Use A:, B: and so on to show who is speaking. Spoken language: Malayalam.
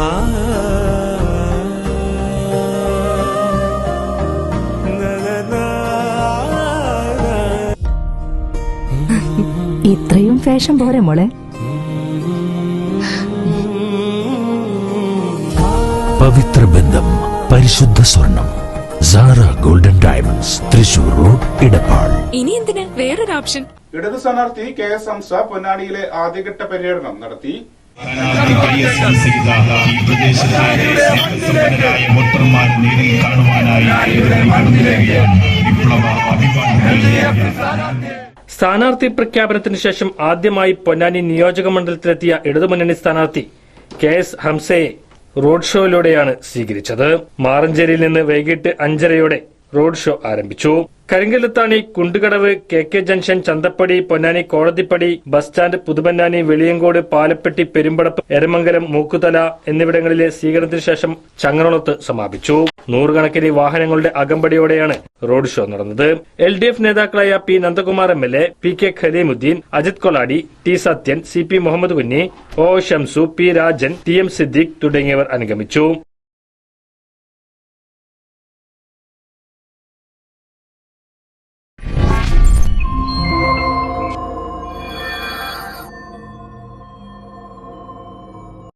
A: ഇത്രയും ഫാഷൻ പോരെ മോളെ.
B: പവിത്ര ബന്ധം പരിശുദ്ധ സ്വർണം Sara golden diamonds Thrissur road Edappal
C: ഇനി എന്തിനാ? വേറൊരു ഓപ്ഷൻ.
D: ഇടതു സ്ഥാനാർത്ഥി കെ എസ് ഹംസ പൊന്നാനിയിലെ ആദ്യഘട്ട പര്യടനം നടത്തി.
E: കാണുവാനായി
F: സ്ഥാനാർത്ഥി പ്രഖ്യാപനത്തിന് ശേഷം ആദ്യമായി പൊന്നാനി നിയോജക മണ്ഡലത്തിലെത്തിയ ഇടതുമുന്നണി സ്ഥാനാർത്ഥി കെ എസ് ഹംസയെ റോഡ് ഷോയിലൂടെയാണ് സ്വീകരിച്ചത്. മാറഞ്ചേരിയിൽ നിന്ന് വൈകിട്ട് അഞ്ചരയോടെ റോഡ് ഷോ ആരംഭിച്ചു. Karinkallathani Kundukadavu K K junction Chanthappady Ponnani Kodathippady bus stand Puthuponnani Veliyankode Palappetty Perumpadappu Eramangalam Mookkuthala എന്നിവിടങ്ങളിലെ സ്വീകരണത്തിന് ശേഷം ചങ്ങനോളത്ത് സമാപിച്ചു. നൂറുകണക്കിന് വാഹനങ്ങളുടെ അകമ്പടിയോടെയാണ് റോഡ് ഷോ നടന്നത്. എൽ ഡി എഫ് നേതാക്കളായ P Nandakumar M L A P K Khaleemuddeen Ajith Koladi T Sathyan C P Muhammad Kunhi O Shamsu P Rajan T M Siddique തുടങ്ങിയവർ അനുഗമിച്ചു.